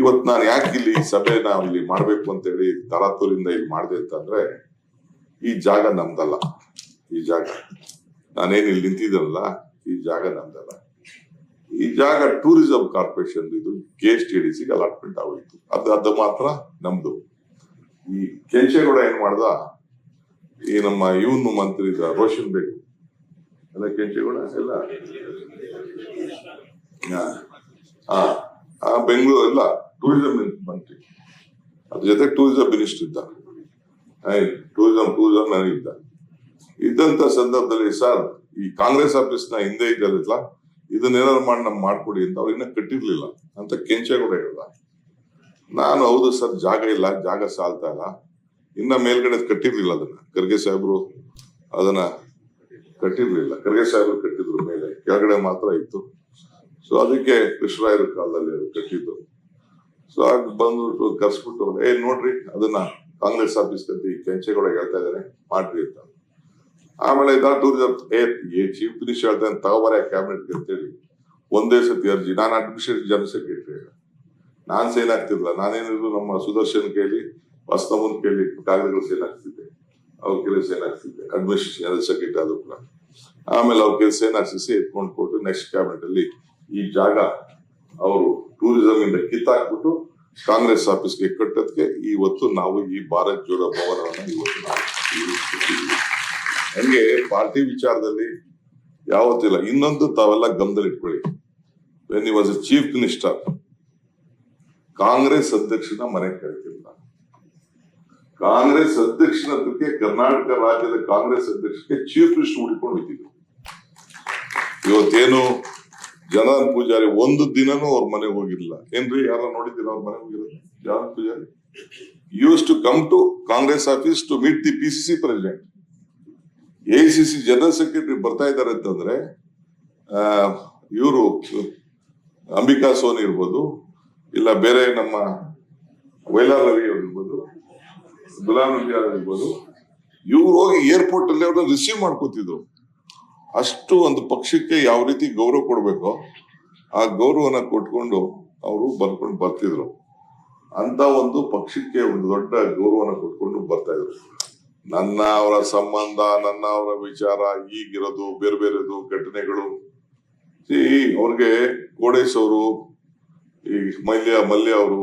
ಇವತ್ ನಾನು ಯಾಕೆ ಇಲ್ಲಿ ಸಭೆನ ಇಲ್ಲಿ ಮಾಡ್ಬೇಕು ಅಂತ ಹೇಳಿ ತರಾತೂರಿಂದ ಇಲ್ಲಿ ಮಾಡಿದೆ ಅಂತಂದ್ರೆ ಈ ಜಾಗ ನಮ್ದಲ್ಲ. ಈ ಜಾಗ. ನಾನೇನು ಇಲ್ಲಿ ನಿಂತಿದ್ದಲ್ಲ ಈ ಜಾಗ ನಮ್ದಲ್ಲ. ಈ ಜಾಗ ಟೂರಿಸಂ ಕಾರ್ಪೊರೇಷನ್ ಇದು, ಕೆ ಎಸ್ ಟಿ ಡಿ ಸಿಗೆ ಅಲಾಟ್ಮೆಂಟ್ ಆಗೋಯ್ತು. ಅದು ಅದು ಮಾತ್ರ ನಮ್ದು. ಈ ಕೆಂಚೇಗೌಡ ಏನ್ ಮಾಡ್ದ, ಈ ನಮ್ಮ ಇವನು ಮಂತ್ರಿ ಇದ್ದ ರೋಷನ್ ಬೇಗ್. ಎಲ್ಲ ಕೆಂಚೇಗೌಡ? ಎಲ್ಲ ಬೆಂಗಳೂರು ಎಲ್ಲ ಟೂರಿಸಂ ಮಂತ್ರಿ ಅದ್ರ ಜೊತೆ ಟೂರಿಸಂ ಮಿನಿಸ್ಟರ್ ಇದ್ದ. ಟೂರಿಸಂ ಟೂರಿಸಂ ಇದ್ದ. ಇದ್ದಂತ ಸಂದರ್ಭದಲ್ಲಿ ಸರ್, ಈ ಕಾಂಗ್ರೆಸ್ ಆಫೀಸ್ನ ಹಿಂದೆ ಇದ್ದಲ್ಲ ಇದನ್ನೇನಾದ್ರು ಮಾಡಿ ನಮ್ಗೆ ಮಾಡ್ಕೊಡಿ ಅಂತ ಅವ್ರು ಇನ್ನೂ ಕಟ್ಟಿರ್ಲಿಲ್ಲ ಅಂತ ಕೆಂಚೇಗೌಡ ಹೇಳ್ದ. ನಾನು ಹೌದು ಸರ್, ಜಾಗ ಇಲ್ಲ, ಜಾಗ ಸಾಲ್ತಾ ಇಲ್ಲ. ಇನ್ನ ಮೇಲ್ಗಡೆ ಕಟ್ಟಿರ್ಲಿಲ್ಲ ಅದನ್ನ. ಖರ್ಗೆ ಸಾಹೇಬ್ರು ಅದನ್ನ ಕಟ್ಟಿರ್ಲಿಲ್ಲ. ಖರ್ಗೆ ಸಾಹೇಬ್ರು ಕಟ್ಟಿದ್ರು ಮೇಲೆ. ಕೆಳಗಡೆ ಮಾತ್ರ ಇತ್ತು. ಸೊ ಅದಕ್ಕೆ ಕೃಷ್ಣರಾಯರ ಕಾಲದಲ್ಲಿ ಕಟ್ಟಿದ್ರು ಸೊ ಆಗ ಬಂದ್ಬಿಟ್ಟು ಕರ್ಸ್ಬಿಟ್ಟು ಏ ನೋಡ್ರಿ, ಅದನ್ನ ಕಾಂಗ್ರೆಸ್ ಆಫೀಸ್ ಕತ್ತಿ ಕೆಂಚೇಗೌಡ ಹೇಳ್ತಾ ಇದಾರೆ, ಮಾಡ್ರಿ ಅಂತ. ಆಮೇಲೆ ಇದಾ ಟೂರಿಸಂ ಏ ಚೀಫ್ ಮಿನಿಸ್ಟರ್ ಹೇಳ್ತಾನೆ, ತಗೋಬಾರ ಕ್ಯಾಬಿನೆಟ್ ಅಂತೇಳಿ. ಒಂದೇ ಸತಿ ಅರ್ಜಿ, ನಾನು ಅಡ್ಮಿನಿಸ್ಟ್ರೇಟಿವ್ ಜನರಲ್ ಸೆಕ್ರೆಟರಿ ನಾನ್ ಸೇನ್ ಆಗ್ತಿರ್ಲಿಲ್ಲ, ನಾನೇನಿದ್ರು ನಮ್ಮ ಸುದರ್ಶನ್ ಕೇಳಿ ವಸ್ತಮನ್ ಕೇಳಿ, ಕಾಗದಗಳು ಸೇನ್ ಆಗ್ತಿದ್ದೆ ಅವ್ರ ಕೆಲಸ ಸೇನ್ ಆಗ್ತಿದ್ದೆ ಅಡ್ಮಿನಿಸ್ಟ್ರೇಷನ್ ಜನರಲ್ ಸೆಕ್ರೆಟರಿ ಕೂಡ. ಆಮೇಲೆ ಅವ್ರ ಕೆಲಸ ಹಾಕ್ಸಿ ಎತ್ಕೊಂಡು ಕೊಟ್ಟು ನೆಕ್ಸ್ಟ್ ಕ್ಯಾಬಿನೆಟ್ ಅಲ್ಲಿ ಈ ಜಾಗ ಅವರು ಟೂರಿಸಂ ಇಂದ ಕಿತ್ತಾಕ್ಬಿಟ್ಟು ಕಾಂಗ್ರೆಸ್ ಆಫೀಸ್ಗೆ ಕಟ್ಟೋದಕ್ಕೆ ಇವತ್ತು ನಾವು ಈ ಭಾರತ್ ಜೋಡೋ ಭವನವನ್ನ ಇವತ್ತು ನಾವು. ಹಂಗೆ ಪಾರ್ಟಿ ವಿಚಾರದಲ್ಲಿ ಯಾವತ್ತಿಲ್ಲ, ಇನ್ನೊಂದು ತಾವೆಲ್ಲ ಗಮನದಲ್ಲಿ ಇಟ್ಕೊಳ್ಳಿ. When was a chief minister Congress ಅಧ್ಯಕ್ಷನ ಮನೆ ಕರೆತಿಲ್ಲ ಕಾಂಗ್ರೆಸ್ ಅಧ್ಯಕ್ಷನ ಬಗ್ಗೆ ಕರ್ನಾಟಕ ರಾಜ್ಯದ ಕಾಂಗ್ರೆಸ್ ಅಧ್ಯಕ್ಷಕ್ಕೆ ಚೀಫ್ ಮಿನಿಸ್ಟರ್ ಹುಡ್ಕೊಂಡು ಹೋಗ್ತಿದ್ರು ಇವತ್ತೇನು ಜನಾರ್ದನ್ ಪೂಜಾರಿ ಒಂದು ದಿನನೂ ಅವ್ರ ಮನೆಗೆ ಹೋಗಿಲ್ಲ ಏನ್ರಿ ಯಾರ ನೋಡಿದ್ದೀರಾ ಅವ್ರ ಮನೆಗೆ ಹೋಗಿರೋದು? Janardhan Poojari use to come to Congress office to meet the P C C president AICC general secretary ಬರ್ತಾ ಇದ್ದಾರೆ ಅಂತಂದ್ರೆ ಇವರು, ಅಂಬಿಕಾ ಸೋನಿ ಇರ್ಬೋದು, ಇಲ್ಲ ಬೇರೆ ನಮ್ಮ ವೈಲಾರ್ ರವಿ ಅವ್ರು ಇರ್ಬೋದು ಗುಲಾಂ ನಬಿ ಇರ್ಬೋದು, ಇವ್ರು ಹೋಗಿ ಏರ್ಪೋರ್ಟ್ ಅಲ್ಲಿ ಅವ್ರನ್ನ ರಿಸೀವ್ ಮಾಡ್ಕೋತಿದ್ರು. ಅಷ್ಟು ಒಂದು ಪಕ್ಷಕ್ಕೆ ಯಾವ ರೀತಿ ಗೌರವ ಕೊಡ್ಬೇಕೋ ಆ ಗೌರವನ ಕೊಟ್ಕೊಂಡು ಅವರು ಬರ್ಕೊಂಡು ಬರ್ತಿದ್ರು. ಅಂತ ಒಂದು ಪಕ್ಷಕ್ಕೆ ಒಂದು ದೊಡ್ಡ ಗೌರವನ ಕೊಟ್ಕೊಂಡು ಬರ್ತಾ ಇದ್ರು. ನನ್ನ ಅವರ ಸಂಬಂಧ, ನನ್ನ ಅವರ ವಿಚಾರ, ಈಗಿರೋದು, ಬೇರೆ ಬೇರೆದು, ಘಟನೆಗಳು. ಈ ಅವ್ರಿಗೆ ಕೋಡೇಶ್ ಅವರು ಈ ಮಲ್ಯ ಮಲ್ಯ ಅವರು,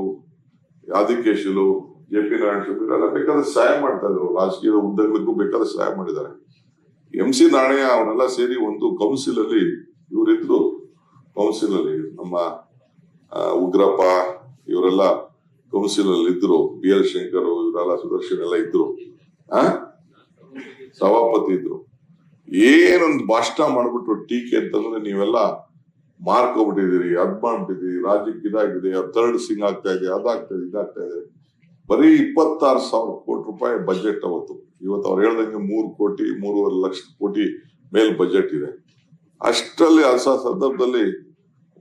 ಆದಿಕೇಶಲು ಜೆ ಪಿ ನಾರಾಯಣ ಬೇಕಾದ್ರೆ ಸಹಾಯ ಮಾಡ್ತಾ ಇದ್ರು. ರಾಜಕೀಯ ಉದ್ದಗಲಕ್ಕೂ ಬೇಕಾದ್ರೆ ಸಹಾಯ ಮಾಡಿದ್ದಾರೆ. ಎಂ ಸಿ ನಾಣಯ್ಯ ಅವರೆಲ್ಲ ಸೇರಿ ಒಂದು ಕೌನ್ಸಿಲ್ ಅಲ್ಲಿ ಇವರಿದ್ರು ಕೌನ್ಸಿಲ್ ಅಲ್ಲಿ. ನಮ್ಮ ಉಗ್ರಪ್ಪ ಇವರೆಲ್ಲ ಕೌನ್ಸಿಲ್ ಅಲ್ಲಿ ಇದ್ರು. ಬಿ ಎಲ್ ಶಂಕರ್, ಇವರೆಲ್ಲ ಸುದರ್ಶನ್ ಎಲ್ಲ ಇದ್ರು. ಆ? ಸಭಾಪತಿ ಇದ್ರು. ಏನೊಂದು ಭಾಷಣ ಮಾಡ್ಬಿಟ್ರು ಟೀಕೆ ಅಂತಂದ್ರೆ ನೀವೆಲ್ಲ ಮಾರ್ಕೋಬಿಟ್ಟಿದ್ದೀರಿ ಅದ್ ಮಾಡ್ಬಿಟ್ಟಿದ್ದೀರಿ ರಾಜ್ಯಕ್ಕೆ ಇದಾಗಿದೆ ಥರ್ಡ್ ಸಿಂಗ್ ಆಗ್ತಾ ಇದೆ, ಅದಾಗ್ತಾ ಇದೆ, ಇದಾಗ್ತಾ ಇದೆ. ಬರೀ ಇಪ್ಪತ್ತಾರು ಸಾವಿರ ಕೋಟಿ ರೂಪಾಯಿ ಬಜೆಟ್ ಅವತ್ತು. ಇವತ್ತು ಅವ್ರು ಹೇಳ್ದಂಗೆ ಮೂರು ಕೋಟಿ, ಮೂರುವರೆ ಲಕ್ಷ ಕೋಟಿ ಮೇಲ್ ಬಜೆಟ್ ಇದೆ. ಅಷ್ಟರಲ್ಲಿ ಆ ಸಂದರ್ಭದಲ್ಲಿ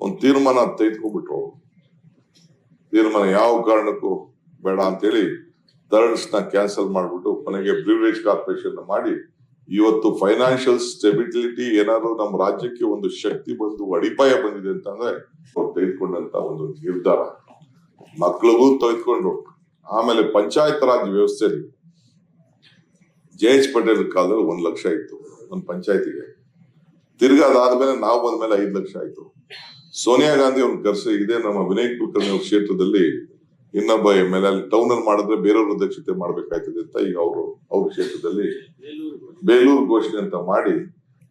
ಒಂದು ತೀರ್ಮಾನ ತೆಗೆದುಕೊಂಡ್ಬಿಟ್ರು ತೀರ್ಮಾನ ಯಾವ ಕಾರಣಕ್ಕೂ ಬೇಡ ಅಂತೇಳಿ ಥರ್ಡ್ಸ್ನ ಕ್ಯಾನ್ಸಲ್ ಮಾಡಿಬಿಟ್ಟು ಕೊನೆಗೆ ಬ್ರಿವರೇಜ್ ಕಾರ್ಪೊರೇಷನ್ ಮಾಡಿ ಇವತ್ತು ಫೈನಾನ್ಷಿಯಲ್ ಸ್ಟೆಬಿಲಿಟಿ ಏನಾದ್ರು ನಮ್ಮ ರಾಜ್ಯಕ್ಕೆ ಒಂದು ಶಕ್ತಿ ಬಂದು, ಅಡಿಪಾಯ ಬಂದಿದೆ ಅಂತಂದ್ರೆ ಅವ್ರು ತೆಗೆದುಕೊಂಡಂತ ಒಂದು ನಿರ್ಧಾರ. ಮಕ್ಳಿಗೂ ತೆಗೆದುಕೊಂಡು ಆಮೇಲೆ ಪಂಚಾಯತ್ ರಾಜ್ ವ್ಯವಸ್ಥೆಯಲ್ಲಿ ಜೆ ಎಚ್ ಪಟೇಲ್ ಕಾಲದಲ್ಲಿ ಒಂದ್ ಲಕ್ಷ ಇತ್ತು ಒಂದು ಪಂಚಾಯತಿಗೆ. ತಿರ್ಗಾ ಅದಾದ್ಮೇಲೆ ನಾವು ಬಂದ್ಮೇಲೆ ಐದು ಲಕ್ಷ ಆಯ್ತು. ಸೋನಿಯಾ ಗಾಂಧಿ ಒಂದು ಕರ್ಸ, ಇದೆ ನಮ್ಮ ವಿನಯ್ ಕುಲಕರ್ಣಿ ಅವ್ರ ಕ್ಷೇತ್ರದಲ್ಲಿ ಇನ್ನೊಬ್ಬ ಎಂ ಎಲ್ ಅಲ್ಲಿ ಟೌನ್ ಅಲ್ಲಿ ಮಾಡಿದ್ರೆ ಬೇರೆಯವ್ರ ಅಧ್ಯಕ್ಷತೆ ಮಾಡ್ಬೇಕಾಯ್ತದೆ ಅಂತ ಈಗ ಅವರು, ಅವ್ರ ಕ್ಷೇತ್ರದಲ್ಲಿ ಬೇಲೂರು ಘೋಷಣೆ ಅಂತ ಮಾಡಿ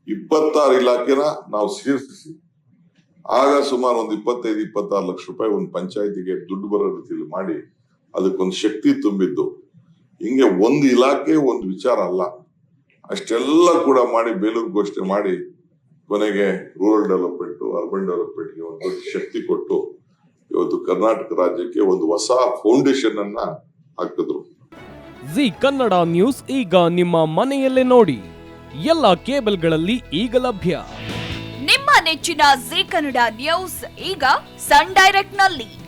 ಇಪ್ಪತ್ತಾರು ಇಲಾಖೆನ ನಾವು ಸೇರಿಸಿ ಆಗ ಸುಮಾರು ಒಂದು ಇಪ್ಪತ್ತೈದು, ಇಪ್ಪತ್ತಾರು ಲಕ್ಷ ರೂಪಾಯಿ ಒಂದು ಪಂಚಾಯತಿಗೆ ದುಡ್ಡು ಬರೋ ರೀತಿಯಲ್ಲಿ ಮಾಡಿ ಅದಕ್ಕೊಂದು ಶಕ್ತಿ ತುಂಬಿದ್ದು. ಹಿಂಗೆ ಒಂದು ಇಲಾಖೆ ಒಂದು ವಿಚಾರ ಅಲ್ಲ. ಅಷ್ಟೆಲ್ಲ ಕೂಡ ಮಾಡಿ ಬೇಲೂರು ಘೋಷಣೆ ಮಾಡಿ ಕೊನೆಗೆ ರೂರಲ್ ಡೆವಲಪ್ಮೆಂಟ್ ಅರ್ಬನ್ ಡೆವಲಪ್ಮೆಂಟ್ಗೆ ಒಂದು ದೊಡ್ಡ ಶಕ್ತಿ ಕೊಟ್ಟು ಇವತ್ತು ಕರ್ನಾಟಕ ರಾಜ್ಯಕ್ಕೆ ಒಂದು ಹೊಸ ಫೌಂಡೇಶನ್ ಅನ್ನ ಹಾಕಿದ್ರು. ಜಿ ಕನ್ನಡ ನ್ಯೂಸ್ ಈಗ ನಿಮ್ಮ ಮನೆಯಲ್ಲೇ ನೋಡಿ. ಎಲ್ಲ ಕೇಬಲ್ಗಳಲ್ಲಿ ಈಗ ಲಭ್ಯ. ನಿಮ್ಮ ನೆಚ್ಚಿನ ಜಿ ಕನ್ನಡ ನ್ಯೂಸ್ ಈಗ ಸನ್ ಡೈರೆಕ್ಟ್ನಲ್ಲಿ